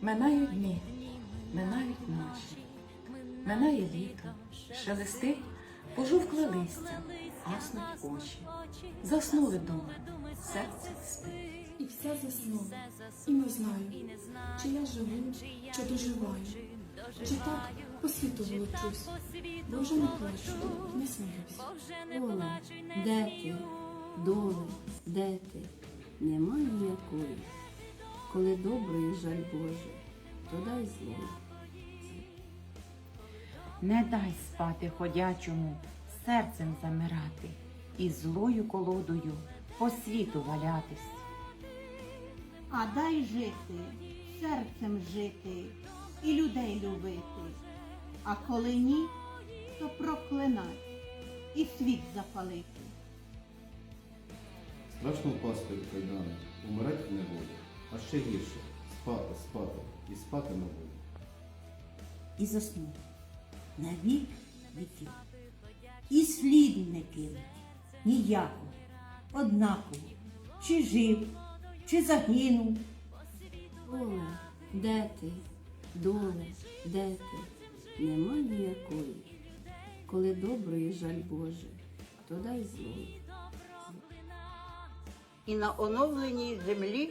Минають дні, минають ночі, минає літо, шелестить, пожовкле листя, гаснуть очі. Заснули дома, серце спить. І все заснуло, і не знаю, чи я живу, чи доживаю, чи так по світу волочусь, бо вже не плачу, не сміюсь. Оле, де ти? Доле, де ти? Нема ніякої. Коли доброї жаль Боже, то дай злої. Не дай спати ходячому, серцем замирати і злою колодою по світу валятись. А дай жити, серцем жити і людей любити. А коли ні, то проклинать і світ запалити. Страшно впасти в кайдани, ще гірше спати, спати і спати на волі. і заснув на вік віків. І слід не кинуть ніякого, однаково, чи жив, чи загинув. Оле, де ти? Доле, де ти? Нема ніякої. Коли доброї жаль Боже, то дай злої. І на оновленій землі